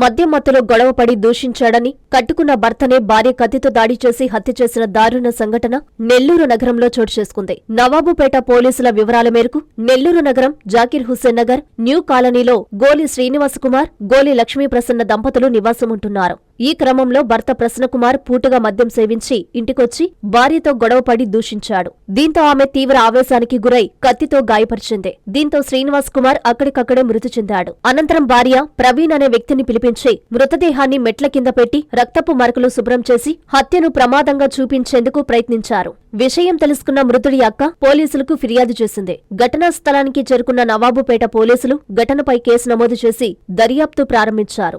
మద్యం మత్తులో గొడవపడి దూషించాడని కట్టుకున్న భర్తనే భార్య కత్తితో దాడి చేసి హత్య చేసిన దారుణ సంఘటన నెల్లూరు నగరంలో చోటు చేసుకుంది. నవాబుపేట పోలీసుల వివరాల మేరకు నెల్లూరు నగరం జాకీర్ హుస్సేన్ నగర్ న్యూ కాలనీలో గోలి శ్రీనివాస్ కుమార్ గోలి లక్ష్మీ ప్రసన్న దంపతులు నివాసముంటున్నారు. ఈ క్రమంలో భర్త ప్రసన్నకుమార్ పూటగా మద్యం సేవించి ఇంటికొచ్చి భార్యతో గొడవపడి దూషించాడు. దీంతో ఆమె తీవ్ర ఆవేశానికి గురై కత్తితో గాయపరిచింది. దీంతో శ్రీనివాస్ కుమార్ అక్కడికక్కడే మృతి చెందాడు. అనంతరం భార్య ప్రవీణ్ అనే వ్యక్తిని పిలిపించి మృతదేహాన్ని మెట్ల కింద పెట్టి రక్తపు మరకలు శుభ్రం చేసి హత్యను ప్రమాదంగా చూపించేందుకు ప్రయత్నించారు. విషయం తెలుసుకున్న మృతుడి అక్క పోలీసులకు ఫిర్యాదు చేసింది. ఘటనా స్థలానికి చేరుకున్న నవాబుపేట పోలీసులు ఘటనపై కేసు నమోదు చేసి దర్యాప్తు ప్రారంభించారు.